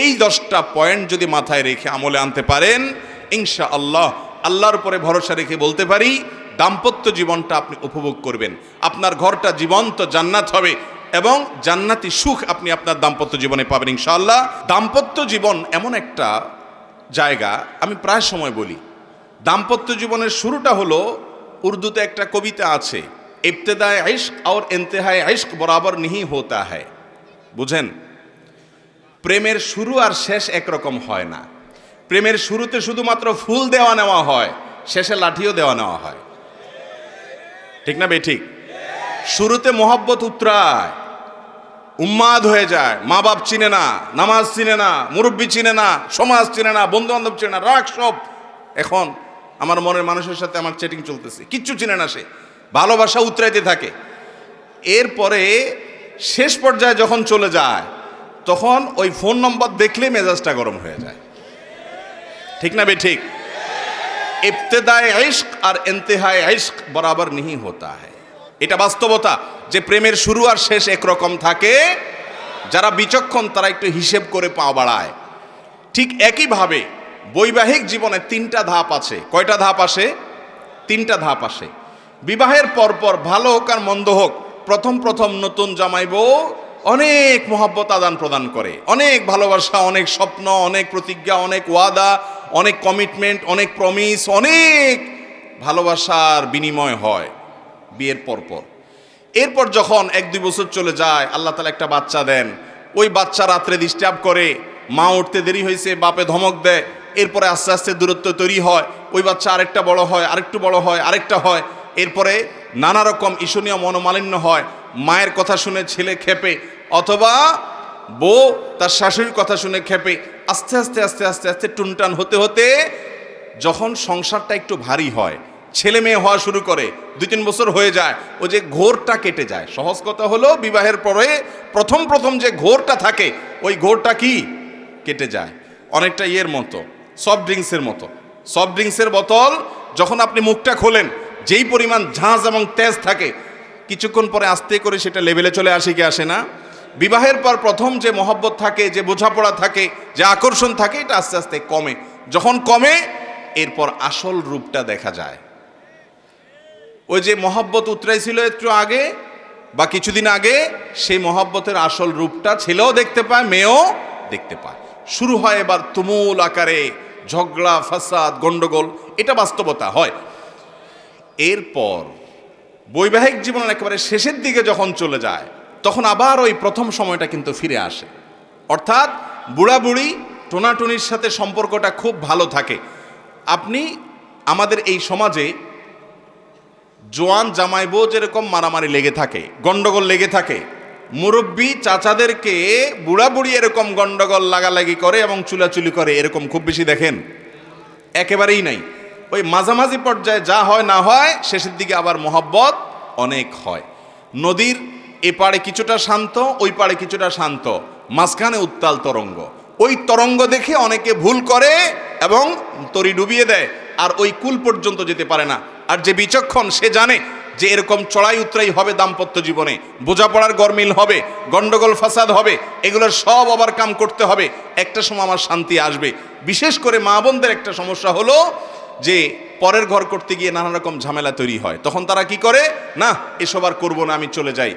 এই দশটা পয়েন্ট যদি মাথায় রেখে আমলে আনতে পারেন ইনশা আল্লাহ আল্লাহর উপরে ভরসা রেখে বলতে পারি, দাম্পত্য জীবনটা আপনি উপভোগ করবেন। আপনার ঘরটা জীবন্ত জান্নাত হবে এবং জান্নাতি সুখ আপনি আপনার দাম্পত্য জীবনে পাবেন, ইনশাআল্লাহ। দাম্পত্য জীবন এমন একটা জায়গা, আমি প্রায় সময় বলি। দাম্পত্য জীবনের শুরুটা হলো, উর্দুতে একটা কবিতা আছে, ইবতেদায় ইশক আর ইন্তেহায় ইশক বরাবর নিহি হোতা হয় বুঝেন? প্রেমের শুরু আর শেষ একরকম হয় না। প্রেমের শুরুতে শুধুমাত্র ফুল দেওয়া নেওয়া হয়, শেষে লাঠিও দেওয়া নেওয়া হয়। ঠিক না বে, ঠিক? শুরুতে মোহাব্বত উতরায়, উম্মাদ হয়ে যায় মা বাপ চিনে না, নামাজ চিনে না, মুরব্বী চিনে না, সমাজ চিনে না বন্ধু বান্ধব চিনে না, রাগ সব। এখন আমার মনের মানুষের সাথে আমার চেটিং চলতেছে, কিচ্ছু চিনে না সে। ভালোবাসা উতরাইতে থাকে। এরপরে শেষ পর্যায়ে যখন চলে যায় তখন ওই ফোন নম্বর দেখলে মেজাজটা গরম হয়ে যায়। ঠিক না বে ঠিক? ইবতেদায় ইশক আর ইন্তেহায় ইশক বরাবর নিহি হতা হ্যায়। এটা বাস্তবতা, যে প্রেমের শুরু আর শেষ একরকম থাকে, যারা বিচক্ষণ তারা একটু হিসেব করে পা বাড়ায়। ঠিক একইভাবে বৈবাহিক জীবনে তিনটা ধাপ আছে। কয়টা ধাপ আসে? তিনটা ধাপ আসে। বিবাহের পরপর ভালো হোক আর মন্দ হোক, প্রথম প্রথম নতুন জামাই বউ অনেক মহাব্বত আদান প্রদান করে। অনেক ভালোবাসা, অনেক স্বপ্ন, অনেক প্রতিজ্ঞা, অনেক ওয়াদা, অনেক কমিটমেন্ট অনেক প্রমিস অনেক ভালোবাসার বিনিময় হয় বিয়ের পরপর এরপর যখন এক দুই বছর চলে যায়, আল্লাহ তালা একটা বাচ্চা দেন। ওই বাচ্চা রাত্রে ডিস্টার্ব করে, মা উঠতে দেরি হয়েছে, বাপে ধমক দেয়, এরপরে আস্তে আস্তে দূরত্ব তৈরি হয়, ওই বাচ্চা আরেকটা বড় হয়, আরেকটু বড় হয়, আরেকটা হয়, এরপরে নানা রকম ঈশনীয় মনোমালিন্য হয় মায়ের কথা শুনে ছেলে খেপে, অথবা বউ তার শাশুড়ির কথা শুনে খেপে, আস্তে আস্তে আস্তে আস্তে আস্তে টুনটান হতে হতে যখন সংসারটা একটু ভারী হয়, ছেলে মেয়ে হওয়া শুরু করে, দুই তিন বছর হয়ে যায় ও যে ঘোরটা কেটে যায়। সহজ কথা হলো বিবাহের পরে প্রথম প্রথম যে ঘোরটা থাকে, ওই ঘোরটা কি? কেটে যায়। অনেকটা ইয়ের মতো সফট ড্রিঙ্কসের মতো। সফট ড্রিঙ্কসের বোতল যখন আপনি মুখটা খোলেন, যেই পরিমাণ ঝাঁজ এবং তেজ থাকে কিছুক্ষণ পরে আস্তে করে সেটা লেভেলে চলে আসে কি আসে না। বিবাহের পর প্রথম যে মহব্বত থাকে, যে বোঝাপড়া থাকে, যে আকর্ষণ থাকে, এটা আস্তে আস্তে কমে। যখন কমে, এরপর আসল রূপটা দেখা যায়। ওই যে মহব্বত উতরাইছিল একটু আগে বা কিছুদিন আগে, সেই মহব্বতের আসল রূপটা ছেলেও দেখতে পায়, মেয়েও দেখতে পায়। শুরু হয় এবার তুমুল আকারে ঝগড়া, ফাসাদ, গন্ডগোল, এটা বাস্তবতা হয়। এরপর বৈবাহিক জীবনের একেবারে শেষের দিকে যখন চলে যায়, তখন আবার ওই প্রথম সময়টা কিন্তু ফিরে আসে। অর্থাৎ বুড়া বুড়ি টোনাটুনির সাথে সম্পর্কটা খুব ভালো থাকে। আপনি আমাদের এই সমাজে জোয়ান জামাই বউ যেরকম মারামারি লেগে থাকে, গন্ডগোল লেগে থাকে, মুরব্বী চাচাদেরকে বুড়া বুড়ি এরকম গন্ডগোল, লাগালাগি করে এবং চুলাচুলি করে এরকম খুব বেশি দেখেন? একেবারেই নাই। ওই মাঝামাঝি পর্যায়ে যা হয় না হয়, শেষের দিকে আবার মোহব্বত অনেক হয়। নদীর এ পাড়ে কিছুটা শান্ত, ওই পাড়ে কিছুটা শান্ত, মাঝখানে উত্তাল তরঙ্গ। ওই তরঙ্গ দেখে অনেকে ভুল করে এবং তরি ডুবিয়ে দেয়, আর ওই কুল পর্যন্ত যেতে পারে না। আর যে বিচক্ষণ, সে জানে যে এরকম চড়াই উতরাই হবে দাম্পত্য জীবনে। বোঝাপড়ার গরমিল হবে, গন্ডগোল ফাসাদ হবে, এগুলোর সব ওভার কাম করতে হবে। একটা সময় আমার শান্তি আসবে। বিশেষ করে মা বোনদের একটা সমস্যা হলো যে পরের ঘর করতে গিয়ে নানা রকম ঝামেলা তৈরি হয়। তখন তারা কি করে? না, এসব আর করব না, আমি চলে যাই।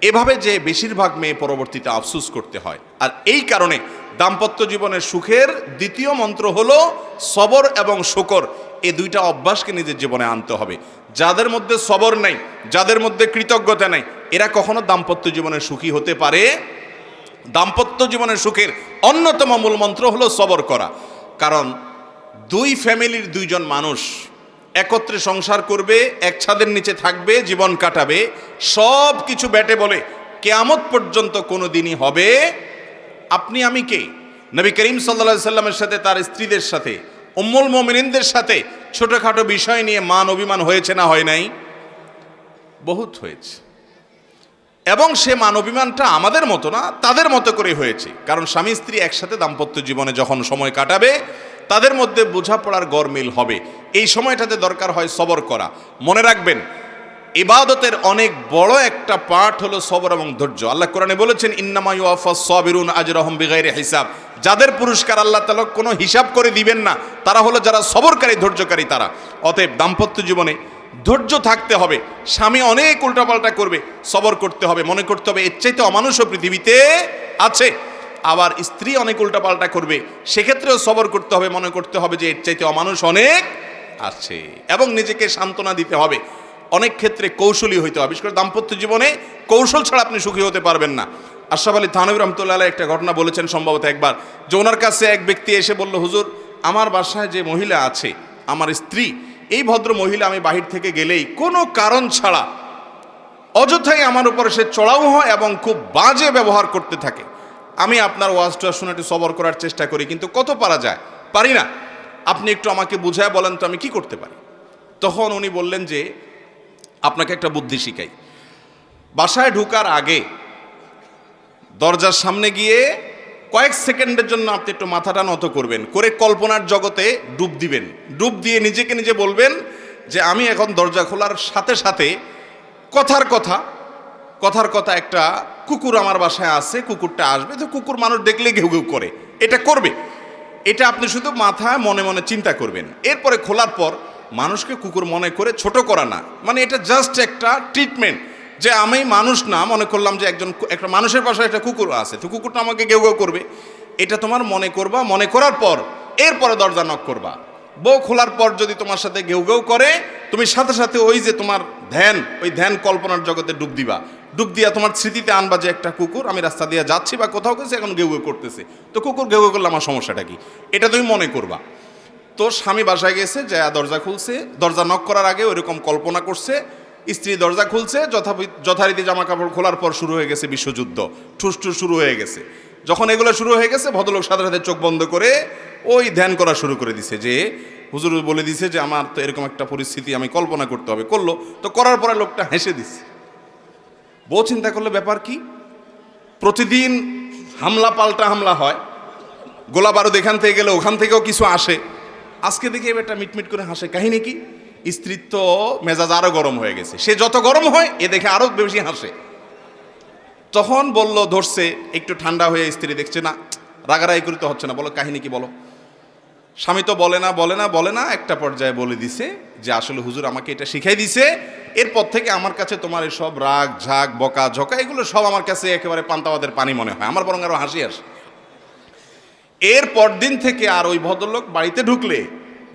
এভাবে যে বেশিরভাগ মেয়ে পরবর্তীতে আফসুস করতে হয়। আর এই কারণে দাম্পত্য জীবনের সুখের দ্বিতীয় মন্ত্র হলো সবর এবং শকর। এই দুইটা অভ্যাসকে নিজের জীবনে আনতে হবে। যাদের মধ্যে সবর নেই, যাদের মধ্যে কৃতজ্ঞতা নেই, এরা কখনো দাম্পত্য জীবনে সুখী হতে পারে। দাম্পত্য জীবনের সুখের অন্যতম মূল মন্ত্র হলো সবর করা। কারণ দুই ফ্যামিলির দুইজন মানুষ একত্রে সংসার করবে, এক ছাদের নিচে থাকবে, জীবন কাটাবে, সব কিছু ব্যাটে বলে কেয়ামত পর্যন্ত কোনো দিনই হবে। আপনি, আমি কে? নবী করিম সাল্লা সাল্লামের সাথে, তার স্ত্রীদের সাথে, উম্মুল মোমিনদের সাথে ছোটোখাটো বিষয় নিয়ে মান অভিমান হয়েছে না হয় নাই? বহুত হয়েছে। এবং সে মান অভিমানটা আমাদের মতো না, তাদের মতো করে হয়েছে। কারণ স্বামী স্ত্রী একসাথে দাম্পত্য জীবনে যখন সময় কাটাবে তাদের মধ্যে বোঝাপড়ার গরমিল হবে। এই সময়টাতে দরকার হয় সবর করা। মনে রাখবেন, ইবাদতের অনেক বড় একটা পাঠ হলো সবর এবং ধৈর্য। আল্লাহ কোরআনে বলেছেন, ইন্নামা ইউআফা সাবিরুন আজরাহুম বিগাইরি হিসাব। যাদের পুরস্কার আল্লাহ তাআলা কোনো হিসাব করে দিবেন না, তারা হলো যারা সবরকারী, ধৈর্যকারী তারা। অতএব দাম্পত্য জীবনে ধৈর্য থাকতে হবে। স্বামী অনেক উল্টাপাল্টা করবে, সবর করতে হবে, মনে করতে হবে, এর চাইতে অমানুষও পৃথিবীতে আছে। আবার স্ত্রী অনেক উল্টাপাল্টা করবে, সেক্ষেত্রেও সবর করতে হবে, মনে করতে হবে যে এর চাইতে অমানুষ অনেক আছে এবং নিজেকে সান্ত্বনা দিতে হবে। অনেক ক্ষেত্রে কৌশলী হইতে হবে, বিশেষ করে দাম্পত্য জীবনে কৌশল ছাড়া আপনি সুখী হতে পারবেন না। আশরাফ আলী থানবী রহমতুল্লাহ একটা ঘটনা বলেছেন সম্ভবত একবার। যে ওনার কাছে এক ব্যক্তি এসে বলল, হুজুর, আমার বাসায় যে মহিলা আছে, আমার স্ত্রী, এই ভদ্র মহিলা আমি বাহির থেকে গেলেই কোনো কারণ ছাড়া অযথাই আমার উপরে সে চড়াও হয় এবং খুব বাজে ব্যবহার করতে থাকে। আমি আপনার ওয়াজটা শুনে একটু সবর করার চেষ্টা করি, কিন্তু কত পারা যায়? পারি না। আপনি একটু আমাকে বুঝায় বলেন তো আমি কি করতে পারি? তখন উনি বললেন যে, আপনাকে একটা বুদ্ধি শিখাই। বাসায় ঢুকার আগে দরজার সামনে গিয়ে কয়েক সেকেন্ডের জন্য আপনি একটু মাথাটা নত করবেন, করে কল্পনার জগতে ডুব দিবেন। ডুব দিয়ে নিজেকে নিজে বলবেন যে, আমি এখন দরজা খোলার সাথে সাথে কথার কথা কথার কথা একটা কুকুর আমার বাসায় আছে, কুকুরটা আসবে, তো কুকুর মানুষ দেখলে ঘেউ ঘেউ করে। এটা করবে। এটা আপনি শুধু মাথায় মনে মনে চিন্তা করবেন। এরপরে খোলার পর মানুষকে কুকুর মনে করে ছোট করা না। মানে এটা জাস্ট একটা ট্রিটমেন্ট যে আমি মানুষ না, মনে করলাম যে একজন একটা মানুষের পাশে একটা কুকুর আছে, তো কুকুরটা আমাকে ঘেউ গেউ করবে। এটা তোমার মনে করবা, মনে করার পর এরপরে দরজা নক করবা। বউ খোলার পর যদি তোমার সাথে ঘেউ ঘেউ করে, তুমি সাথে সাথে ওই যে তোমার ধ্যান, ওই ধ্যান কল্পনার জগতে ডুব দিবা। ডুব দিয়া তোমার স্মৃতিতে আনবা যে একটা কুকুর, আমি রাস্তা দিয়ে যাচ্ছি বা কোথাও গেছি, এখন ঘেউ ঘেউ করতেছে। তো কুকুর ঘেউ করলে আমার সমস্যাটা কি? এটা তুমি মনে করবা। তো স্বামী বাসায় গেছে যা দরজা খুলছে, দরজা নক করার আগে ওইরকম কল্পনা করছে, স্ত্রী দরজা খুলছে যথা যথারীতি জামা কাপড় খোলার পর শুরু হয়ে গেছে বিশ্বযুদ্ধ। ঠুস ঠুস শুরু হয়ে গেছে। যখন এগুলো শুরু হয়ে গেছে, ভদ্রলোক সাথে সাথে চোখ বন্ধ করে ওই ধ্যান করা শুরু করে দিছে যে, হুজুর বলে দিছে যে, আমার তো এরকম একটা পরিস্থিতি, আমি কল্পনা করতে হবে। করল। তো করার পরে লোকটা হেসে দিছে। বউ চিন্তা করলে ব্যাপার কি? প্রতিদিন হামলা পাল্টা হামলা হয়, গোলা বারুদ এখান থেকে গেলে ওখান থেকেও কিছু আসে। আজকে দেখি এবারটা মিটমিট করে হাসে। কাহিনী কি? স্ত্রীর তো মেজাজ আরও গরম হয়ে গেছে। সে যত গরম হয়, এ দেখে আরও বেশি হাসে। তখন বলল, ধরছে, একটু ঠান্ডা হয়ে স্ত্রী দেখছে না, রাগারাগি করতে হচ্ছে না। বলো, কাহিনী কি বলো? স্বামী তো বলে না বলে না বলে না, একটা পর্যায়ে বলে দিছে যে আসলে হুজুর আমাকে এটা শিখাই দিছে। এরপর থেকে আমার কাছে তোমার এই সব রাগ, ঝাঁক, বকা, ঝকা, এগুলো সব আমার কাছে একেবারে পান্তাবাদের পানি মনে হয়। আমার বরং আরও হাসি আসে। এর দিন থেকে আর ওই ভদ্রলোক বাড়িতে ঢুকলে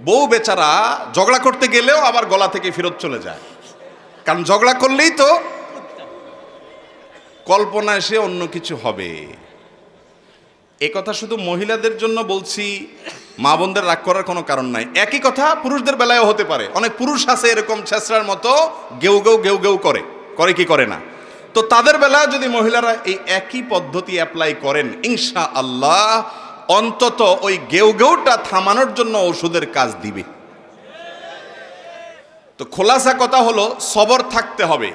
বউ বেচারা ঝগড়া করতে গেলেও আবার গলা থেকে ফেরত চলে যায়। কারণ ঝগড়া করলেই তো কল্পনা এসে অন্য কিছু হবে। এ কথা শুধু মহিলাদের জন্য বলছি মা বোনদের রাগ করার কোনো কারণ নাই। একই কথা পুরুষদের বেলায়ও হতে পারে। অনেক পুরুষ আছে এরকম ছেঁচড়ার মতো গেউ গেউ গেউ গেউ করে। করে কি করে না? তো তাদের বেলায় যদি মহিলারা এই একই পদ্ধতি অ্যাপ্লাই করেন ইনশা আল্লাহ অন্তত ওই গেউ গেউটা থামানোর জন্য ওষুধের কাজ দিবে। তো খোলাসা কথা হলো, সবর থাকতে হবে।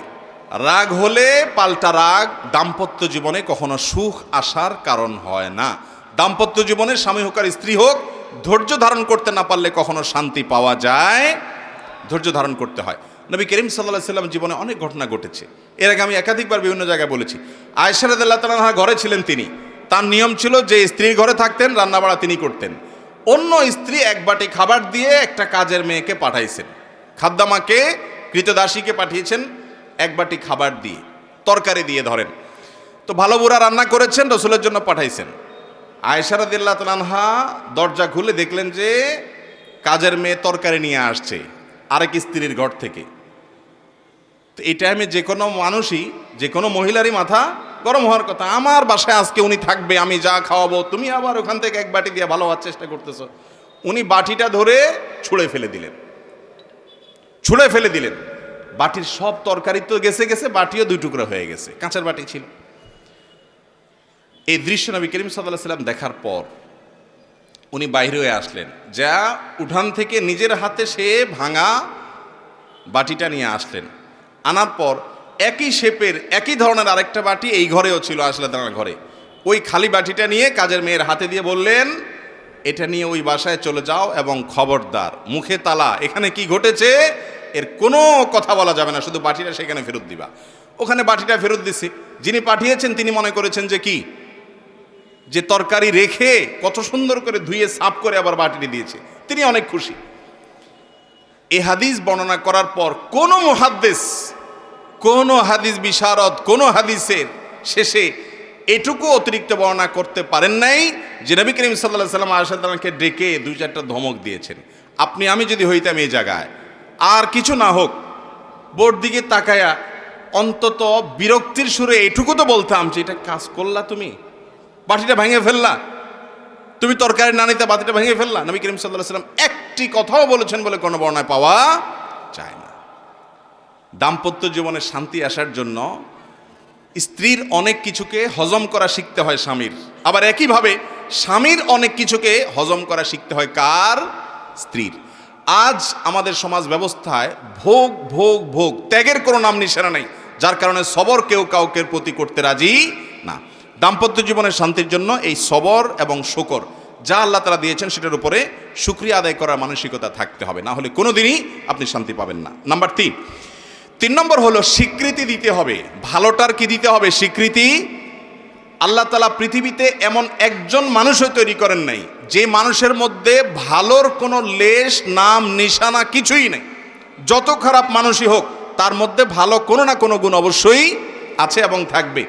রাগ হলে পাল্টা রাগ, দাম্পত্য জীবনে কখনো সুখ আসার কারণ হয় না। দাম্পত্য জীবনে স্বামী হোক আর স্ত্রী হোক ধৈর্য ধারণ করতে না পারলে কখনো শান্তি পাওয়া যায়। ধৈর্য ধারণ করতে হয়। নবী করিম সাল্লাহ সাল্লাম জীবনে অনেক ঘটনা ঘটেছে। এর আগে আমি একাধিকবার বিভিন্ন জায়গায় বলেছি। আয়সারদুল্লাহ তালা ঘরে ছিলেন তিনি। তার নিয়ম ছিল যে স্ত্রীর ঘরে থাকতেন, রান্নাবাড়া তিনি করতেন। অন্য স্ত্রী এক বাটি খাবার দিয়ে একটা কাজের মেয়েকে পাঠাইছেন। খাদ্দামাকে, কৃতদাসীকে পাঠিয়েছেন এক বাটি খাবার দিয়ে। তরকারি দিয়ে ধরেন। তো ভালো বুড়া রান্না করেছেন, রসুলের জন্য পাঠাইছেন। আয়সারদিল্লা তালানহা দরজা খুলে দেখলেন যে কাজের মেয়ে তরকারি নিয়ে আসছে, আরেক স্ত্রীর ঘর থেকে। তো এই টাইমে যে কোনো মানুষই, যে কোনো মহিলারই মাথা গরম হওয়ার কথা। আমার বাসায় আজকে উনি থাকবে, আমি যা খাওয়াবো, তুমি আবার ওখান থেকে এক বাটি দিয়ে ভালো হওয়ার চেষ্টা করতেছো। উনি বাটিটা ধরে ছুঁড়ে ফেলে দিলেন। ছুঁড়ে ফেলে দিলেন। বাটির সব তরকারি তো গেছে গেছে, বাটিও দুই টুকরো হয়ে গেছে, কাঁচের বাটি ছিল। এই দৃশ্য নবী করিম সাল্লাহ সাল্লাম দেখার পর উনি বাইরে হয়ে আসলেন। যা উঠান থেকে নিজের হাতে সে ভাঙা বাটিটা নিয়ে আসলেন। আনার পর একই শেপের, একই ধরনের আরেকটা বাটি এই ঘরেও ছিল আসলে তার ঘরে। ওই খালি বাটিটা নিয়ে কাজের মেয়ের হাতে দিয়ে বললেন, এটা নিয়ে ওই বাসায় চলে যাও এবং খবরদার, মুখে তালা, এখানে কি ঘটেছে? এর কোনো কথা বলা যাবে না, শুধু বাটিটা সেখানে ফেরত দিবা। ওখানে বাটিটা ফেরত দিছি। যিনি পাঠিয়েছেন তিনি মনে করেছেন যে কি? যে তরকারি রেখে কত সুন্দর করে ধুয়ে সাফ করে আবার বাটিটি দিয়েছে, তিনি অনেক খুশি। এ হাদিস বর্ণনা করার পর কোনো মুহাদ্দেস, কোনো হাদিস বিশারদ, কোনো হাদিসের শেষে এটুকু অতিরিক্ত বর্ণনা করতে পারেন নাই যে নবী করিম সাল্লাহ সাল্লাম আসাদামকে ডেকে দুই চারটা ধমক দিয়েছেন। আপনি, আমি যদি হইতাম এই জায়গায়, আর কিছু না হোক, বোর্ড দিকে তাকায়া অন্তত বিরক্তির সুরে এটুকু তো বলতাম যে এটা কাজ করলা তুমি। বাটিটা ভেঙে ফেললা। তুমি তরকারি না নিতে বাতিটা ভেঙে ফেললা? নবী করিম সাল্লাহ সাল্লাম একটি কথাও বলেছেন বলে কোনো বর্ণায় পাওয়া যায় না। দাম্পত্য জীবনে শান্তি আসার জন্য স্ত্রীর অনেক কিছুকে হজম করা শিখতে হয় স্বামীর। আবার একইভাবে স্বামীর অনেক কিছুকে হজম করা শিখতে হয় কার? স্ত্রীর। আজ আমাদের সমাজ ব্যবস্থায় ভোগ ভোগ ভোগ, ত্যাগের কোনো নাম নিশানা নেই, যার কারণে সবর কেউ কাউকে প্রতি করতে রাজি না। দাম্পত্য জীবনের শান্তির জন্য এই সবর এবং শকর যা আল্লাহ তারা দিয়েছেন সেটার উপরে সুক্রিয়া আদায় করার মানসিকতা থাকতে হবে। না হলে কোনোদিনই আপনি শান্তি পাবেন না। নাম্বার তিন। তিন নম্বর হলো স্বীকৃতি দিতে হবে। ভালোটার কি দিতে হবে? স্বীকৃতি। আল্লাহ তালা পৃথিবীতে এমন একজন মানুষও তৈরি করেন নাই, যে মানুষের মধ্যে ভালোর কোনো লেশ, নাম, নিশানা কিছুই নেই। যত খারাপ মানুষই হোক, তার মধ্যে ভালো কোনো না কোনো গুণ অবশ্যই আছে এবং থাকবে।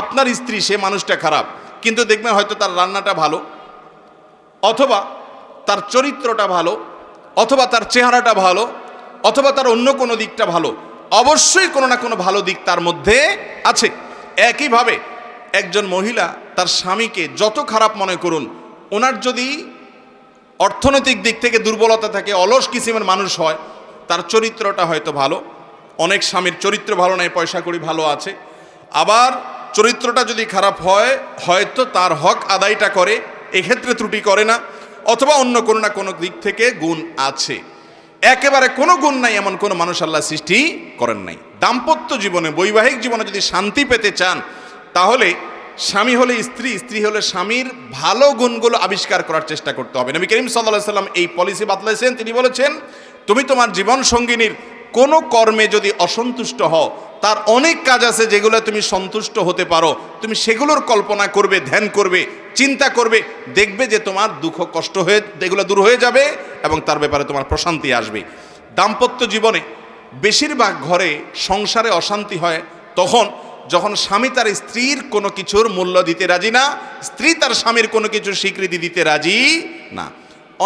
আপনার স্ত্রী, সে মানুষটা খারাপ, কিন্তু দেখবেন হয়তো তার রান্নাটা ভালো, অথবা তার চরিত্রটা ভালো, অথবা তার চেহারাটা ভালো, অথবা তার অন্য কোনো দিকটা ভালো, অবশ্যই কোনো না কোনো ভালো দিক তার মধ্যে আছে। একইভাবে একজন মহিলা তার স্বামীকে যত খারাপ মনে করুন, ওনার যদি অর্থনৈতিক দিক থেকে দুর্বলতা থাকে, অলস কিসিমের মানুষ হয়, তার চরিত্রটা হয়তো ভালো, অনেক স্বামীর চরিত্র ভালো নাই পয়সা করি ভালো আছে, আবার চরিত্রটা যদি খারাপ হয়, হয়তো তার হক আদায়টা করে, এক্ষেত্রে ত্রুটি করে না, অথবা অন্য কোনো না কোনো দিক থেকে গুণ আছে। একেবারে কোনো গুণ নাই এমন কোনো মানুষ আল্লাহ সৃষ্টি করেন নাই। দাম্পত্য জীবনে, বৈবাহিক জীবনে যদি শান্তি পেতে চান, তাহলে স্বামী হলে স্ত্রী স্ত্রী হলে স্বামীর ভালো গুণগুলো আবিষ্কার করার চেষ্টা করতে হবে। নবী করিম সাল্লাহ সাল্লাম এই পলিসি বাতলাইছেন। তিনি বলেছেন, তুমি তোমার জীবন সঙ্গিনীর কোনো কর্মে যদি অসন্তুষ্ট হও, তার অনেক কাজ আছে যেগুলো তুমি সন্তুষ্ট হতে পারো। তুমি সেগুলোর কল্পনা করবে, ধ্যান করবে, চিন্তা করবে, দেখবে যে তোমার দুঃখ, কষ্ট হয়ে, এগুলো দূর হয়ে যাবে এবং তার ব্যাপারে তোমার প্রশান্তি আসবে। দাম্পত্য জীবনে বেশিরভাগ ঘরে সংসারে অশান্তি হয়, তখন যখন স্বামী তার স্ত্রীর কোনো কিছুর মূল্য দিতে রাজি না, স্ত্রী তার স্বামীর কোনো কিছু স্বীকৃতি দিতে রাজি না।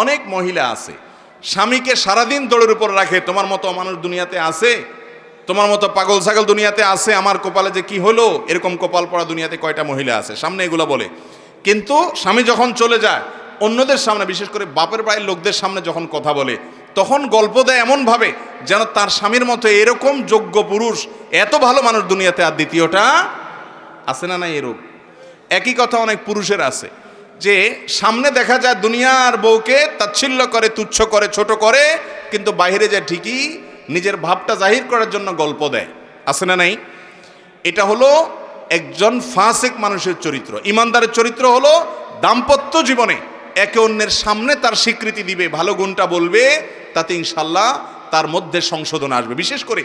অনেক মহিলা আছে স্বামীকে সারাদিন দৌড়ের উপর রাখে, তোমার মতো মানুষ দুনিয়াতে আছে? তোমার মতো পাগল ছাগল দুনিয়াতে আছে? আমার কপালে যে কি হলো? এরকম কপাল পড়া দুনিয়াতে কয়টা মহিলা আছে? সামনে এগুলো বলে। কিন্তু স্বামী যখন চলে যায়, অন্যদের সামনে, বিশেষ করে বাপের বাড়ির লোকদের সামনে যখন কথা বলে, তখন গল্প দেয় এমনভাবে যেন তার স্বামীর মতো এরকম যোগ্য পুরুষ এত ভালো মানুষ দুনিয়াতে। আর দ্বিতীয়টা, আছে না না এরূপ? একই কথা অনেক পুরুষের আছে। যে সামনে দেখা যায় দুনিয়ার বউকে তাচ্ছিল্য করে, তুচ্ছ করে, ছোট করে, কিন্তু বাইরে যায় ঠিকই নিজের ভাবটা জাহির করার জন্য গল্প দেয়। আছে না নাই? এটা হলো একজন ফাসেক মানুষের চরিত্র। ইমানদারের চরিত্র হলো দাম্পত্য জীবনে একে অন্যের সামনে তার স্বীকৃতি দিবে, ভালো গুণটা বলবে, তাতে ইনশাল্লাহ তার মধ্যে সংশোধন আসবে। বিশেষ করে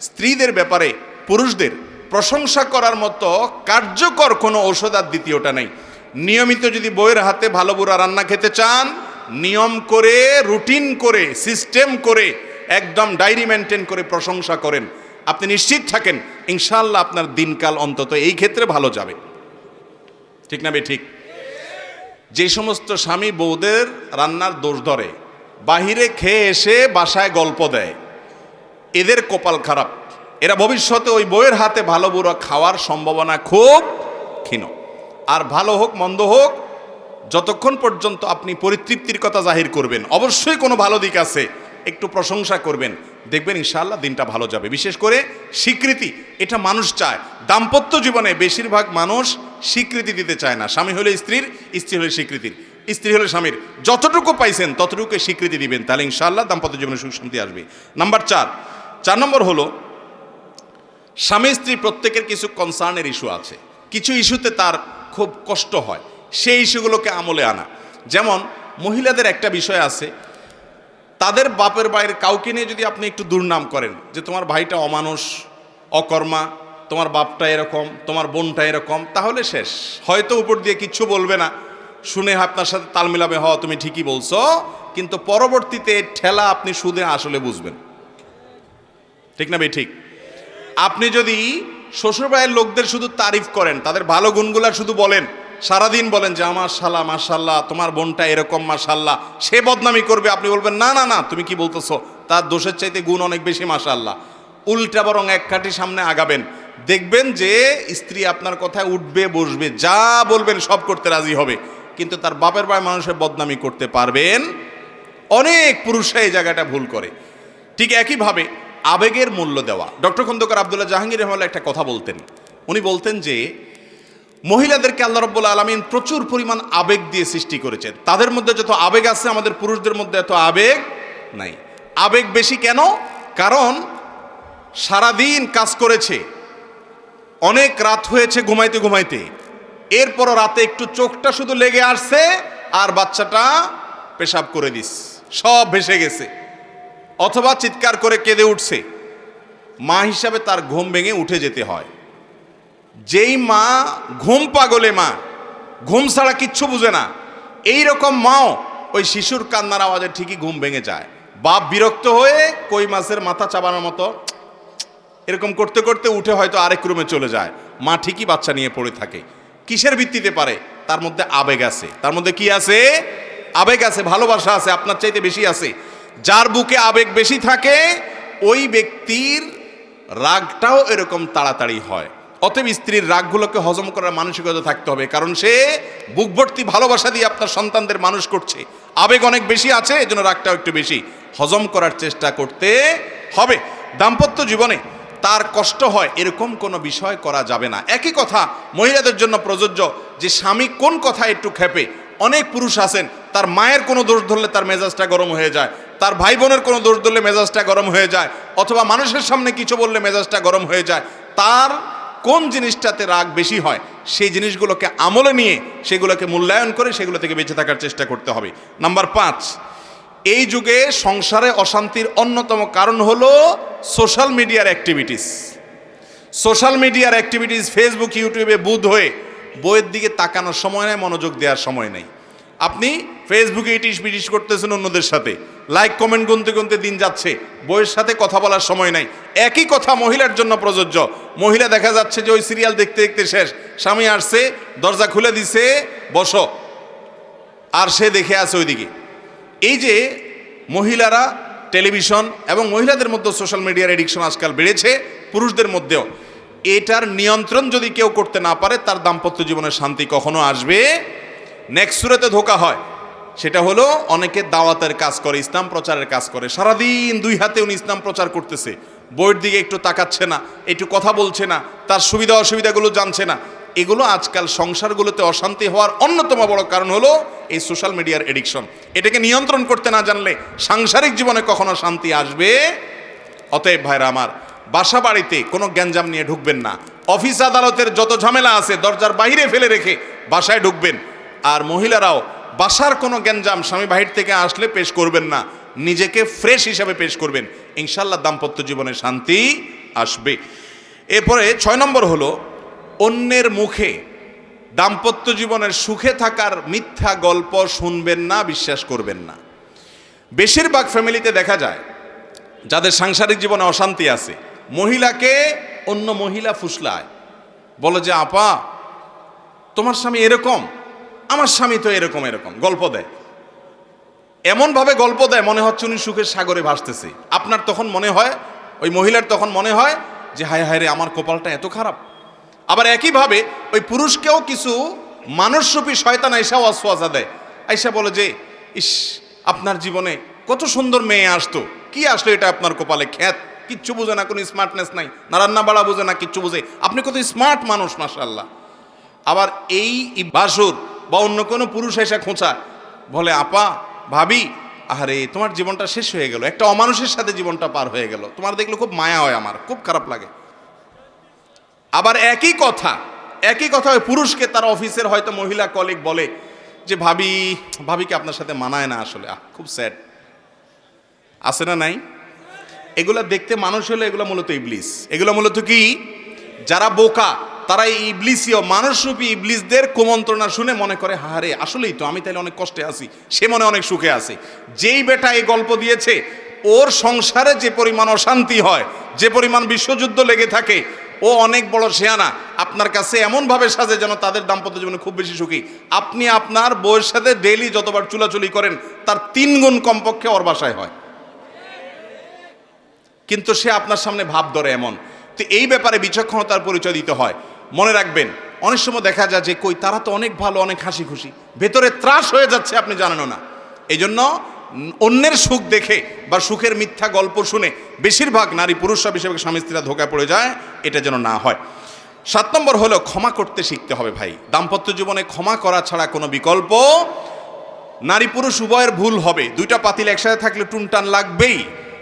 স্ত্রীদের ব্যাপারে পুরুষদের প্রশংসা করার মতো কার্যকর কোনো ঔষধ আর দ্বিতীয়টা নেই। নিয়মিত যদি বইয়ের হাতে ভালো বুড়া রান্না খেতে চান, নিয়ম করে, রুটিন করে, সিস্টেম করে, একদম ডায়েরি মেনটেন করে প্রশংসা করেন। আপনি নিশ্চিত থাকেন ইনশাল্লাহ আপনার দিনকাল অন্তত এই ক্ষেত্রে ভালো যাবে। ঠিক না বে ঠিক? যে সমস্ত স্বামী বউদের রান্নার দোষ ধরে, বাহিরে খেয়ে এসে বাসায় গল্প দেয়, এদের কপাল খারাপ। এরা ভবিষ্যতে ওই বইয়ের হাতে ভালো বুড়ো খাওয়ার সম্ভাবনা খুব ক্ষীণ। আর ভালো হোক, মন্দ হোক, যতক্ষণ পর্যন্ত আপনি পরিতৃপ্তির কথা জাহির করবেন। অবশ্যই কোনো ভালো দিক আছে, একটু প্রশংসা করবেন। দেখবেন ইনশাআল্লাহ দিনটা ভালো যাবে। বিশেষ করে স্বীকৃতি, এটা মানুষ চায়। দাম্পত্য জীবনে বেশিরভাগ মানুষ স্বীকৃতি দিতে চায় না। স্বামী হলে স্ত্রীর, স্ত্রী হলে স্বীকৃতির। স্ত্রী হলে স্বামীর। যতটুকু পাইছেন ততটুকু স্বীকৃতি দিবেন, তাহলে ইনশাআল্লাহ দাম্পত্য জীবনে সুখ শান্তি আসবে। নাম্বার চার চার নম্বর হলো স্বামী স্ত্রী প্রত্যেকের কিছু কনসার্নের ইস্যু আছে। কিছু ইস্যুতে তার খুব কষ্ট হয়, সেই ইস্যুগুলোকে আমলে আনা। যেমন মহিলাদের একটা বিষয় আছে, তাদের বাপের বাইরের কাউকে নিয়ে যদি আপনি একটু দুর্নাম করেন, যে তোমার ভাইটা অমানুষ, অকর্মা, তোমার বাপটা এরকম, তোমার বোনটা এরকম, তাহলে শেষ। হয়তো উপর দিয়ে কিচ্ছু বলবে না, শুনে আপনার সাথে তাল মিলাবে হওয়া তুমি ঠিকই বলছো, কিন্তু পরবর্তীতে ঠেলা আপনি সুদে আসলে বুঝবেন। ঠিক না ভাই? ঠিক। আপনি যদি শ্বশুরবাড়ির লোকদের শুধু তারিফ করেন, তাদের ভালো গুণগুলা শুধু বলেন। সারাদিন বলেন যে আমার শালা মাশাল্লাহ, তোমার বোনটা এরকম, মাশাল্লাহ। সে বদনামি করবে। আপনি বলবেন, না না না, তুমি কি বলতেছো? তার দোষের চাইতে গুণ অনেক বেশি, মাশাল্লাহ। উল্টা বরং এক কাঠি সামনে আগাবেন। দেখবেন যে, স্ত্রী আপনার কথায় উঠবে, বসবে, যা বলবেন সব করতে রাজি হবে। কিন্তু তার বাপের বাড়ি মানুষের বদনামি করতে পারবেন। অনেক পুরুষরা এই জায়গাটা ভুল করে। ঠিক একইভাবে আবেগের মূল্য দেওয়া। ডক্টর খন্দকার আবদুল্লাহ জাহাঙ্গীর রহমাল্লাহ একটা কথা বলতেন। উনি বলতেন যে, মহিলাদেরকে আল্লাহ রব্বুল আলমিন প্রচুর পরিমাণ আবেগ দিয়ে সৃষ্টি করেছেন। তাদের মধ্যে যত আবেগ আছে, আমাদের পুরুষদের মধ্যে এত আবেগ নাই। আবেগ বেশি কেন? কারণ সারাদিন কাজ করেছে। অনেক রাত হয়েছে ঘুমাইতে ঘুমাইতে। এরপরও রাতে একটু চোখটা শুধু লেগে আসছে, আর বাচ্চাটা পেশাব করে দিস। সব ভেসে গেছে। অথবা চিৎকার করে কেঁদে উঠছে। মা হিসাবে তার ঘুম ভেঙে উঠে যেতে হয়। যেই মা ঘুম পাগলে মা, ঘুম ছাড়া কিচ্ছু বুঝে না। এই রকম মাও ওই শিশুর কান্নার আওয়াজে ঠিকই ঘুম ভেঙে যায়। বাপ বিরক্ত হয়ে কই মাছের মাথা চাবানোর মতো এরকম করতে করতে উঠে হয়তো আরেক রুমে চলে যায়। মা ঠিকই বাচ্চা নিয়ে পড়ে থাকে। কিসের ভিত্তিতে পারে? তার মধ্যে আবেগ আছে। তার মধ্যে কি আছে? আবেগ আছে, ভালোবাসা আছে, আপনার চাইতে বেশি আছে। যার বুকে আবেগ বেশি থাকে, ওই ব্যক্তির রাগটাও এরকম তাড়াতাড়ি হয়। অতএব স্ত্রীর রাগগুলোকে হজম করার মানসিকতা থাকতে হবে, কারণ সে বুক ভর্তি ভালোবাসা দিয়ে আপনার সন্তানদের মানুষ করছে। আবেগ অনেক বেশি আছে, এজন্য রাগটাও একটু বেশি। হজম করার চেষ্টা করতে হবে। দাম্পত্য জীবনে তার কষ্ট হয়, এরকম কোনো বিষয় করা যাবে না। একই কথা মহিলাদের জন্য প্রযোজ্য যে স্বামী কোন কথা একটু খেপে অনেক পুরুষ আছেন, তার মায়ের কোনো দোষ ধরলে তার মেজাজটা গরম হয়ে যায়, তার ভাই বোনের কোনো দোষ ধরলে মেজাজটা গরম হয়ে যায়, অথবা মানুষের সামনে কিছু বললে মেজাজটা গরম হয়ে যায়, তার কোন জিনিসটাতে রাগ বেশি হয়, সেই জিনিসগুলোকে আমলে নিয়ে সেগুলোকে মূল্যায়ন করে সেগুলো থেকে বেঁচে থাকার চেষ্টা করতে হবে। নাম্বার পাঁচ, এই যুগে সংসারে অশান্তির অন্যতম কারণ হলো সোশ্যাল মিডিয়ার অ্যাক্টিভিটিস। সোশ্যাল মিডিয়ার অ্যাক্টিভিটিস, ফেসবুক, ইউটিউবে বুধ হয়ে বইয়ের দিকে তাকানোর সময় নেই, মনোযোগ দেওয়ার সময় নেই। আপনি ফেসবুকে ইটিস পিটিস করতেছেন অন্যদের সাথে। লাইক কমেন্ট গুনতে গুনতে দিন যাচ্ছে। বইয়ের সাথে কথা বলার সময় নাই। একই কথা মহিলার জন্য প্রযোজ্য। মহিলা দেখা যাচ্ছে যে ওই সিরিয়াল দেখতে দেখতে শেষ। স্বামী আসছে, দরজা খুলে দিছে, বসো। আর সে দেখে আছে ওইদিকে। এই যে মহিলারা টেলিভিশন এবং মহিলাদের মধ্যে সোশ্যাল মিডিয়ার এডিকশন আজকাল বেড়েছে, পুরুষদের মধ্যেও। এটার নিয়ন্ত্রণ যদি কেউ করতে না পারে, তার দাম্পত্য জীবনের শান্তি কখনো আসবে? নেক্সট সুরেতে ধোকা হয়। সেটা হলো, অনেকে দাওয়াতের কাজ করে, ইসলাম প্রচারের কাজ করে। সারাদিন দুই হাতে উনি ইসলাম প্রচার করতেছে। বইয়ের দিকে একটু তাকাচ্ছে না, একটু কথা বলছে না, তার সুবিধা অসুবিধাগুলো জানছে না। এগুলো আজকাল সংসারগুলোতে অশান্তি হওয়ার অন্যতম বড় কারণ হলো, এই সোশ্যাল মিডিয়ার এডিকশন এটাকে নিয়ন্ত্রণ করতে না জানলে সাংসারিক জীবনে কখনো শান্তি আসবে? অতএব ভাইরা আমার বাসা বাড়িতে কোনো গ্যাঞ্জাম নিয়ে ঢুকবেন না। অফিস আদালতের যত ঝামেলা আছে, দরজার বাইরে ফেলে রেখে বাসায় ঢুকবেন। আর মহিলারাও বাসার কোনো গ্যাঞ্জাম স্বামী বাহির থেকে আসলে পেশ করবেন না। নিজেকে ফ্রেশ হিসাবে পেশ করবেন। ইনশাল্লাহ দাম্পত্য জীবনে শান্তি আসবে। এরপরে ছয় নম্বর হলো, অন্যের মুখে দাম্পত্য জীবনের সুখে থাকার মিথ্যা গল্প শুনবেন না, বিশ্বাস করবেন না। বেশিরভাগ ফ্যামিলিতে দেখা যায়, যাদের সাংসারিক জীবনে অশান্তি আছে মহিলাকে অন্য মহিলা ফুসলায়। বলে যে, আপা, তোমার স্বামী এরকম, আমার স্বামী তো এরকম এরকম, গল্প দেয় এমনভাবে গল্প দেয়, মনে হচ্ছে উনি সুখের সাগরে ভাসতেছে। আপনার তখন মনে হয়, ওই মহিলার তখন মনে হয় যে, হায় হায় রে, আমার কপালটা এত খারাপ। আবার একইভাবে ওই পুরুষকেও কিছু মানুষরূপী শয়তান আইসা ওয়াসওয়াজা দেয়। আইসা বলে যে, ইস, আপনার জীবনে কত সুন্দর মেয়ে আসতো। কি আসলো এটা আপনার কপালে, খ্যাত? কিচ্ছু বুঝে না, কোনো স্মার্টনেস নাই। না রান্না বাড়া বুঝে, না কিচ্ছু বুঝে। আপনি কত স্মার্ট মানুষ মাসাল্লাহ আবার এই বাসুর বা অন্য কোনো পুরুষ এসে খোঁচা, বলে, আপা, ভাবি আরে তোমার জীবনটা শেষ হয়ে গেল। একটা অমানুষের সাথে জীবনটা পার হয়ে গেল। তোমার দেখলে খুব মায়া হয় আমার, খুব খারাপ লাগে। আবার একই কথা একই কথা ওই পুরুষকে তার অফিসের হয়তো মহিলা কলিগ বলে, যে, ভাবি, ভাবিকে আপনার সাথে মানায় না আসলে। খুব স্যাড আছে না নাই? এগুলা দেখতে মানুষ হলে এগুলো মূলত ইবলিস। এগুলো মূলত কি? যারা বোকা, তারা এই ইবলিসীয়, মানুষরূপী ইবলিসদের কুমন্ত্রণা শুনে মনে করে হারে আসলেই তো, আমি তাহলে অনেক কষ্টে আছি, সে মনে অনেক সুখে আছে। যেই বেটা এই গল্প দিয়েছে, ওর সংসারে যে পরিমাণ অশান্তি হয়, যে পরিমাণ বিশ্বযুদ্ধ লেগে থাকে, ও অনেক বড় শেয়ানা। আপনার কাছে এমনভাবে সাজে যেন তাদের দাম্পত্য জীবনে খুব বেশি সুখী। আপনি আপনার বউয়ের সাথে ডেইলি যতবার চুলাচুলি করেন, তার তিন গুণ কমপক্ষে ওর বাসায় হয়। কিন্তু সে আপনার সামনে ভাব ধরে এমন। তো এই ব্যাপারে বিচক্ষণতার পরিচয় দিতে হয়। মনে রাখবেন, অনেক সময় দেখা যায় যে, কই, তারা তো অনেক ভালো, অনেক হাসি খুশি ভেতরে ত্রাস হয়ে যাচ্ছে, আপনি জানেনও না। এই জন্য অন্যের সুখ দেখে বা সুখের মিথ্যা গল্প শুনে বেশিরভাগ নারী পুরুষরা বেশিরভাগ স্বামী স্ত্রীরা ধোকায় পড়ে যায়, এটা যেন না হয়। সাত নম্বর হলো, ক্ষমা করতে শিখতে হবে ভাই। দাম্পত্য জীবনে ক্ষমা করা ছাড়া কোনো বিকল্প নারী পুরুষ উভয়ের ভুল হবে। দুইটা পাতিল একসাথে থাকলে টুনটান লাগবেই।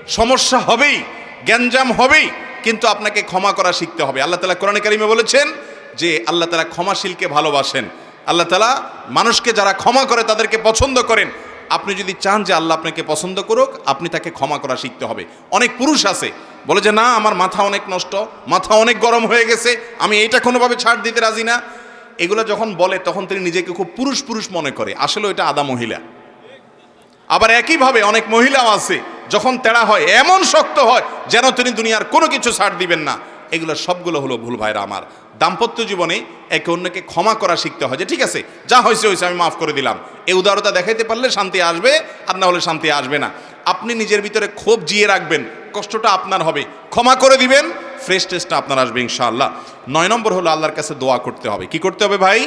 সমস্যা হবেই, গ্যাঞ্জাম হবেই, কিন্তু আপনাকে ক্ষমা করা শিখতে হবে। আল্লাহ তালা কোরআন কারিমে বলেছেন যে আল্লাহ তালা ক্ষমাশীলকে ভালোবাসেন। আল্লাহ তালা মানুষকে যারা ক্ষমা করে তাদেরকে পছন্দ করেন। আপনি যদি চান যে আল্লাহ আপনাকে পছন্দ করুক, আপনি তাকে ক্ষমা করা শিখতে হবে। অনেক পুরুষ আছে, বলে যে, না, আমার মাথা অনেক নষ্ট, মাথা অনেক গরম হয়ে গেছে, আমি এটা কোনোভাবে ছাড় দিতে রাজি না। এগুলো যখন বলে, তখন তিনি নিজেকে খুব পুরুষ পুরুষ মনে করে। আসলে এটা আদা মহিলা। আবার একইভাবে অনেক মহিলাও আছে, যখন তেড়া হয়, এমন শক্ত হয় যেন তিনি দুনিয়ার কোনো কিছু ছাড় দিবেন না। এগুলো সবগুলো হলো ভুল ভাইরা আমার। দাম্পত্য জীবনে একে অন্যকে ক্ষমা করা শিখতে হয় যে, ঠিক আছে, যা হয়েছে হয়েছে, আমি মাফ করে দিলাম। এই উদারতা দেখাইতে পারলে শান্তি আসবে, আর না হলে শান্তি আসবে না। আপনি নিজের ভিতরে ক্ষোভ জিয়ে রাখবেন, কষ্টটা আপনার হবে। ক্ষমা করে দিবেন, ফ্রেশ টেস্টটা আপনার আসবে ইনশাআল্লাহ। নয় নম্বর হলো আল্লাহর কাছে দোয়া করতে হবে। কি করতে হবে ভাই?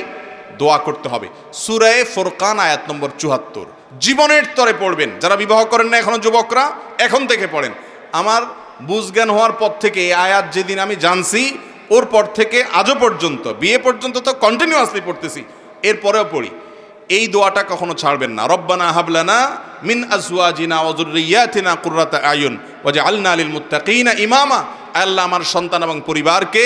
দোয়া করতে হবে। সুরায়ে ফোরকান আয়াত নম্বর চুহাত্তর জীবনের তরে পড়বেন। যারা বিবাহ করেন না এখনও যুবকরা, এখন থেকে পড়েন। আমার বুঝজ্ঞান হওয়ার পর থেকে এই আয়াত যেদিন আমি জানছি, ওর পর থেকে আজও পর্যন্ত, বিয়ে পর্যন্ত তো কন্টিনিউয়াসলি পড়তেছি, এরপরেও পড়ি। এই দোয়াটা কখনো ছাড়বেন না। রব্বানা হাবলানা মিন আজওয়াজিনা ওয়া যুররিয়াতিনা কুররাতা আয়ুন ওয়াজআলনা লিল মুত্তাকিনা ইমামা আল্লাহ আমার সন্তান এবং পরিবারকে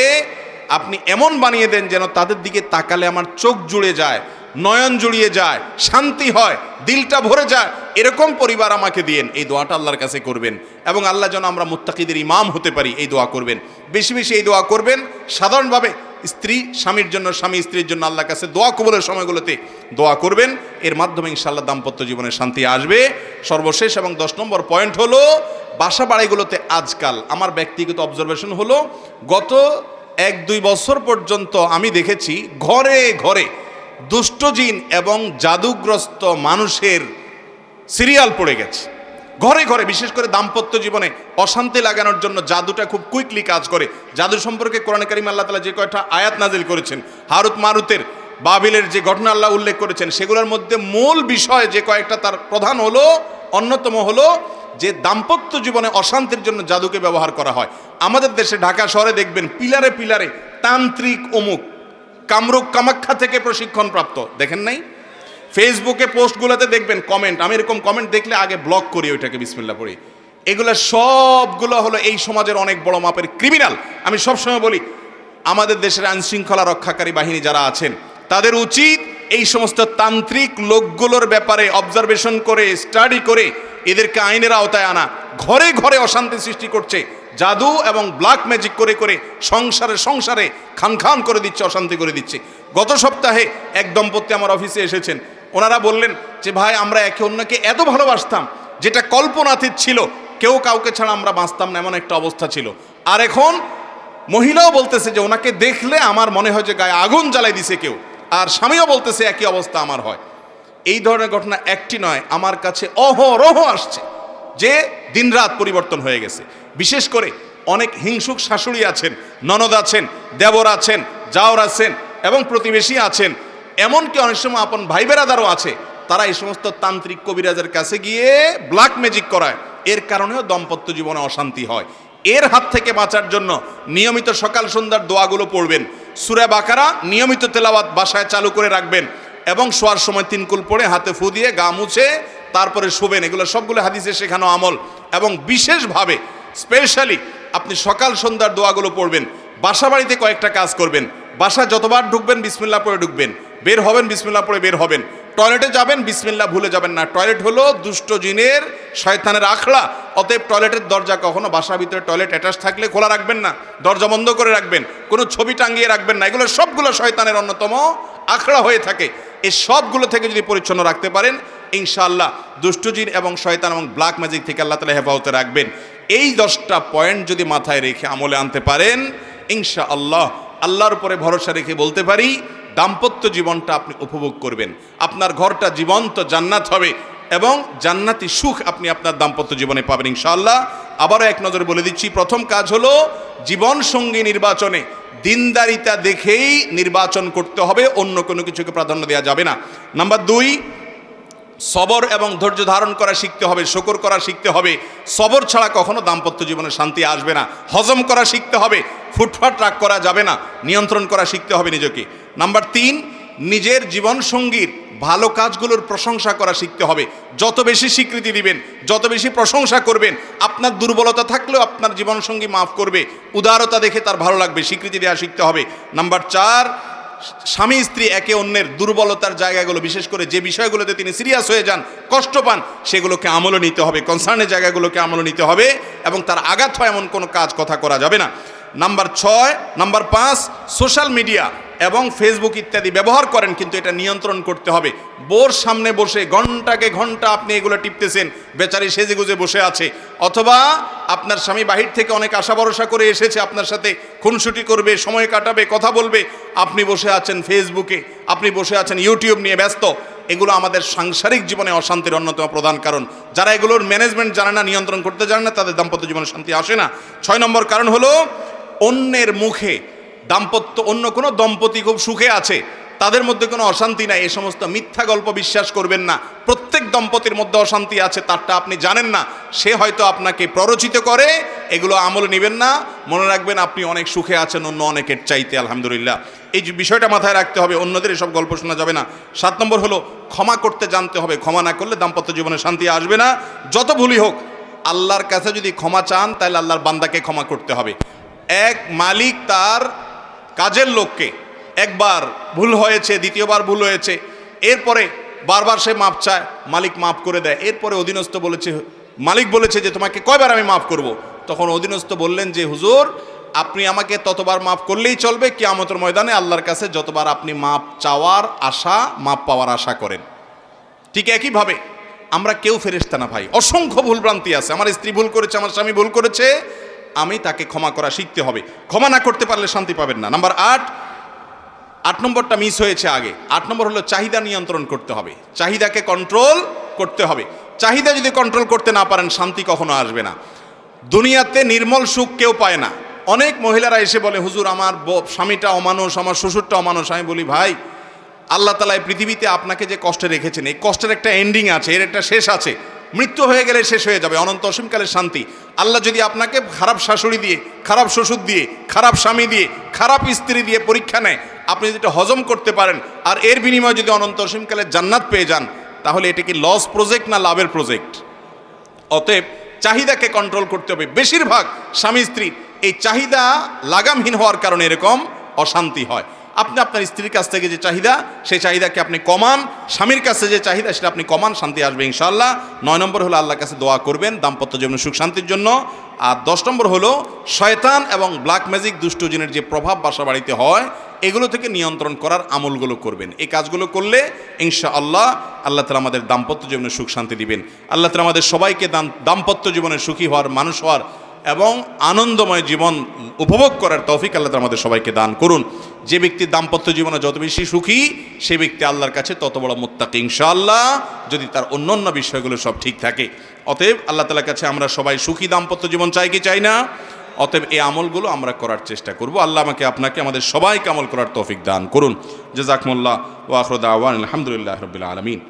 আপনি এমন বানিয়ে দেন যেন তাদের দিকে তাকালে আমার চোখ জুড়ে যায়। নয়ন জুড়িয়ে যায়, শান্তি হয়, দিলটা ভরে যায়, এরকম পরিবার আমাকে দিয়েন। এই দোয়াটা আল্লাহর কাছে করবেন এবং আল্লাহ যেন আমরা মুত্তাকিদের ইমাম হতে পারি, এই দোয়া করবেন। বেশি বেশি এই দোয়া করবেন, সাধারণভাবে স্ত্রী, স্বামীর জন্য, স্বামী স্ত্রীর জন্য আল্লাহর কাছে দোয়া কবলের সময়গুলোতে দোয়া করবেন। এর মাধ্যমে ইনশাল্লাহ দাম্পত্য জীবনে শান্তি আসবে। সর্বশেষ এবং দশ নম্বর পয়েন্ট হলো, বাসা বাড়িগুলোতে আজকাল, আমার ব্যক্তিগত অবজারভেশন হলো, গত এক দুই বছর পর্যন্ত আমি দেখেছি, ঘরে ঘরে দুষ্টজিন এবং জাদুগ্রস্ত মানুষের সিরিয়াল পড়ে গেছে। ঘরে ঘরে, বিশেষ করে দাম্পত্য জীবনে, অশান্তি লাগানোর জন্য জাদুটা খুব কুইকলি কাজ করে। জাদু সম্পর্কে কোরআন কারিম আল্লাহ তালা যে কয়টা আয়াত নাজিল করেছেন, হারুত মারুতের বাবিলের যে ঘটনা আল্লাহ উল্লেখ করেছেন, সেগুলোর মধ্যে মূল বিষয় যে কয়েকটা তার প্রধান হলো, অন্যতম হলো যে দাম্পত্য জীবনে অশান্তির জন্য জাদুকে ব্যবহার করা হয়। আমাদের দেশে ঢাকা শহরে দেখবেন পিলারে পিলারে তান্ত্রিক অমুক কামরূপ কামাখ্যা থেকে প্রশিক্ষণ প্রাপ্ত। দেখেন নাই? ফেসবুকে পোস্টগুলোতে দেখবেন কমেন্ট আমি এরকম কমেন্ট দেখলে আগে ব্লক করি ওইটাকে বিসমিল্লা পড়ি। এগুলো সবগুলো হলো এই সমাজের অনেক বড় মাপের ক্রিমিনাল আমি সবসময় বলি, আমাদের দেশের আইন শৃঙ্খলা রক্ষাকারী বাহিনী যারা আছেন, তাদের উচিত এই সমস্ত তান্ত্রিক লোকগুলোর ব্যাপারে অবজারভেশন করে স্টাডি করে, এদেরকে আইনের আওতায় আনা। ঘরে ঘরে অশান্তি সৃষ্টি করছে। জাদু এবং ব্ল্যাক ম্যাজিক করে করে সংসারে সংসারে খান খান করে দিচ্ছে, অশান্তি করে দিচ্ছে। গত সপ্তাহে এক দম্পতি আমার অফিসে এসেছেন। ওনারা বললেন যে, ভাই, আমরা একে অন্যকে এত ভালোবাসতাম যেটা কল্পনাতীত ছিল। কেউ কাউকে ছাড়া আমরা বাঁচতাম না, এমন একটা অবস্থা ছিল। আর এখন মহিলাও বলতেছে যে, ওনাকে দেখলে আমার মনে হয় যে গায়ে আগুন জ্বালাই দিছে কেউ। আর স্বামীও বলতেছে, একই অবস্থা আমার হয়। এই ধরনের ঘটনা একটি নয়, আমার কাছে অহরহ আসছে যে দিনরাত পরিবর্তন হয়ে গেছে। বিশেষ করে অনেক হিংসুক শাশুড়ি আছেন, ননদ আছেন, দেবর আছেন যাওর আছেন এবং প্রতিবেশী আছেন। এমনকি অনেক সময় আপন ভাই বেরাদারও আছে, তারা এই সমস্ত তান্ত্রিক কবিরাজের কাছে গিয়ে ব্ল্যাক ম্যাজিক করায়। এর কারণেও দম্পত্য জীবনে অশান্তি হয়। এর হাত থেকে বাঁচার জন্য নিয়মিত সকাল সন্ধ্যার দোয়াগুলো পড়বেন। সুরে বাকারা নিয়মিত তেলাওয়াত বাসায় চালু করে রাখবেন এবং শোয়ার সময় তিনকুল পড়ে হাতে ফু দিয়ে গা মুছে তারপরে শোবেন। এগুলো সবগুলো হাদিসে শেখানো আমল এবং বিশেষভাবে স্পেশালি আপনি সকাল সন্ধ্যার দোয়াগুলো পড়বেন বাসা বাড়িতে কয়েকটা কাজ করবেন বাসা যতবার ঢুকবেন বিসমিল্লা পরে ঢুকবেন, বের হবেন বিসমিল্লা পরে বের হবেন, টয়লেটে যাবেন বিসমিল্লা ভুলে যাবেন না, টয়লেট হলো দুষ্ট জিনের শয়তানের আখড়া, অতএব টয়লেটের দরজা কখনো বাসার ভিতরে টয়লেট অ্যাটাচ থাকলে খোলা রাখবেন না, দরজা বন্ধ করে রাখবেন, কোনো ছবি টাঙ্গিয়ে রাখবেন না, এগুলো সবগুলো শয়তানের অন্যতম আখড়া হয়ে থাকে। এই সবগুলো থেকে যদি পরিচ্ছন্ন রাখতে পারেন, ইনশাআল্লাহ দুষ্টজিন এবং শয়তান এবং ব্ল্যাক ম্যাজিক থেকে আল্লাহ তালা হেফাজতে রাখবেন। এই দশটা পয়েন্ট যদি মাথায় রেখে আমলে আনতে পারেন ইনশা আল্লাহ আল্লাহর উপরে ভরসা রেখে বলতে পারি, দাম্পত্য জীবনটা আপনি উপভোগ করবেন। আপনার ঘরটা জীবন্ত, জান্নাত হবে এবং জান্নাতি সুখ আপনি আপনার দাম্পত্য জীবনে পাবেন, ইনশাআল্লাহ। আবারও এক নজরে বলে দিচ্ছি, প্রথম কাজ হলো জীবন সঙ্গী নির্বাচনে। দিনদারিতা দেখেই নির্বাচন করতে হবে, অন্য কোনো কিছুকে প্রাধান্য দেওয়া যাবে না। নাম্বার দুই সবর এবং ধৈর্য ধারণ করা শিখতে হবে, শকর করা শিখতে হবে। সবর ছাড়া কখনো দাম্পত্য জীবনে শান্তি আসবে না। হজম করা শিখতে হবে, ফুটফাট রাগ করা যাবে না। নিয়ন্ত্রণ করা শিখতে হবে নিজেকে। নাম্বার তিন, নিজের জীবন সঙ্গীর ভালো কাজগুলোর প্রশংসা করা শিখতে হবে। যত বেশি স্বীকৃতি দিবেন, যত বেশি প্রশংসা করবেন, আপনার দুর্বলতা থাকলেও আপনার জীবনসঙ্গী মাফ করবে। উদারতা দেখে তার ভালো লাগবে, স্বীকৃতি দেওয়া শিখতে হবে। নাম্বার চার স্বামী স্ত্রী একে অন্যের দুর্বলতার জায়গাগুলো, বিশেষ করে যে বিষয়গুলোতে তিনি সিরিয়াস হয়ে যান, কষ্ট পান, সেগুলোকে আমলে নিতে হবে, কনসার্নের জায়গাগুলোকে আমলে নিতে হবে এবং তার আঘাত হয় এমন কোনো কাজ, কথা করা যাবে না। নাম্বার ছয়, নাম্বার পাঁচ, সোশ্যাল মিডিয়া এবং ফেসবুক ইত্যাদি ব্যবহার করেন, কিন্তু এটা নিয়ন্ত্রণ করতে হবে। বোর সামনে বসে ঘন্টাকে ঘণ্টা আপনি এগুলো টিপতেছেন, বেচারি সেজে গুজে বসে আছে। অথবা আপনার স্বামী বাহির থেকে অনেক আশা ভরসা করে এসেছে, আপনার সাথে খুনসুটি করবে, সময় কাটাবে, কথা বলবে। আপনি বসে আছেন ফেসবুকে, আপনি বসে আছেন ইউটিউব নিয়ে ব্যস্ত। এগুলো আমাদের সাংসারিক জীবনে অশান্তির অন্যতম প্রধান কারণ। যারা এগুলোর ম্যানেজমেন্ট জানে না, নিয়ন্ত্রণ করতে জানে না, তাদের দাম্পত্য জীবনে শান্তি আসে না। ছয় নম্বর কারণ হলো অন্যের মুখে দাম্পত্য, অন্য কোনো দম্পতি খুব সুখে আছে, তাদের মধ্যে কোনো অশান্তি নাই এই সমস্ত মিথ্যা গল্প বিশ্বাস করবেন না। প্রত্যেক দম্পতির মধ্যে অশান্তি আছে, তারটা আপনি জানেন না। সে হয়তো আপনাকে প্ররোচিত করে, এগুলো আমল নেবেন না। মনে রাখবেন আপনি অনেক সুখে আছেন, অন্য অনেকের চাইতে, আলহামদুলিল্লাহ। এই যে বিষয়টা মাথায় রাখতে হবে, অন্যদের এসব গল্প শোনা যাবে না। সাত নম্বর হলো, ক্ষমা করতে জানতে হবে। ক্ষমা না করলে দাম্পত্য জীবনে শান্তি আসবে না। যত ভুলই হোক, আল্লাহর কাছে যদি ক্ষমা চান, তাহলে আল্লাহর বান্দাকে ক্ষমা করতে হবে। এক মালিক তার কাজের লোককে, একবার ভুল হয়েছে, দ্বিতীয়বার ভুল হয়েছে, এরপরে বারবার সে মাপ চায়, মালিক মাফ করে দেয়। এরপরে অধীনস্থ বলেছে, মালিক বলেছে যে, তোমাকে কয়বার আমি মাফ করব। তখন অধীনস্থ বললেন যে, হুজুর, আপনি আমাকে ততবার মাফ করলেই চলবে, কিয়ামতের ময়দানে আল্লাহর কাছে যতবার আপনি মাপ চাওয়ার আশা, মাপ পাওয়ার আশা করেন। ঠিক একইভাবে আমরা কেউ ফেরেস্তা না ভাই। অসংখ্য ভুলভ্রান্তি আছে। আমার স্ত্রী ভুল করেছে, আমার স্বামী ভুল করেছে আমি তাকে ক্ষমা করা শিখতে হবে। ক্ষমা না করতে পারলে শান্তি পাবেন না। নাম্বার আট আট নম্বরটা মিস হয়েছে আগে। আট নম্বর হলো চাহিদা নিয়ন্ত্রণ করতে হবে। চাহিদাকে কন্ট্রোল করতে হবে। চাহিদা যদি কন্ট্রোল করতে না পারেন, শান্তি কখনো আসবে না। দুনিয়াতে নির্মল সুখ কেউ পায় না। অনেক মহিলারা এসে বলে, হুজুর, আমার স্বামীটা অমানুষ, আমার শ্বশুরটা অমানুষ। আমি বলি, ভাই, আল্লাহ তালা এই পৃথিবীতে আপনাকে যে কষ্টে রেখেছেন, এই কষ্টের একটা এন্ডিং আছে, এর একটা শেষ আছে। মৃত্যু হয়ে গেলে শেষ হয়ে যাবে, অনন্ত অসীমকালের শান্তি। আল্লাহ যদি আপনাকে খারাপ শাশুড়ি দিয়ে, খারাপ শ্বশুর দিয়ে, খারাপ স্বামী দিয়ে, খারাপ স্ত্রী দিয়ে পরীক্ষা নেয়, আপনি যদি হজম করতে পারেন, আর এর বিনিময়ে যদি অনন্ত অসীমকালের জান্নাত পেয়ে যান, তাহলে এটা কি লস প্রজেক্ট না লাভের প্রজেক্ট অতএব চাহিদাকে কন্ট্রোল করতে হবে। বেশিরভাগ স্বামী স্ত্রী এই চাহিদা লাগামহীন হওয়ার কারণে এরকম অশান্তি হয়। আপনি আপনার স্ত্রীর কাছ থেকে যে চাহিদা, সেই চাহিদাকে আপনি কমান। স্বামীর কাছে যে চাহিদা, সেটা আপনি কমান, শান্তি আসবে ইনশাল্লাহ নয় নম্বর হলো আল্লাহর কাছে দোয়া করবেন, দাম্পত্য জীবনে সুখ শান্তির জন্য। আর দশ নম্বর হলো, শয়তান এবং ব্ল্যাক ম্যাজিক দুষ্টজিনের যে প্রভাব বাসা বাড়িতে হয়, এগুলো থেকে নিয়ন্ত্রণ করার আমলগুলো করবেন। এই কাজগুলো করলে ইনশা আল্লাহ আল্লাহ তালা আমাদের দাম্পত্য জীবনে সুখ শান্তি দিবেন। আল্লাহ তালা আমাদের সবাইকে দাম্পত্য জীবনে সুখী হওয়ার মানুষ হওয়ার এবং আনন্দময় জীবন উপভোগ করার তৌফিক আল্লাহ আমাদের সবাইকে দান করুন। যে ব্যক্তি দাম্পত্য জীবনে যত বেশি সুখী, সে ব্যক্তি আল্লাহর কাছে তত বড় মোত্তাকি ইনশাআল্লাহ, যদি তার অন্য অন্য বিষয়গুলো সব ঠিক থাকে। অতএব আল্লাহ তালার কাছে আমরা সবাই সুখী, দাম্পত্য জীবন চাই কি চাই না? অতএব এই আমলগুলো আমরা করার চেষ্টা করব। আল্লাহ আমাকে আপনাকে, আমাদের সবাইকে আমল করার তৌফিক দান করুন। জাজাকমুল্লাহ ওয়াখরুদ্দাওয়ান আলহামদুলিল্লাহ রবিল আলমিন।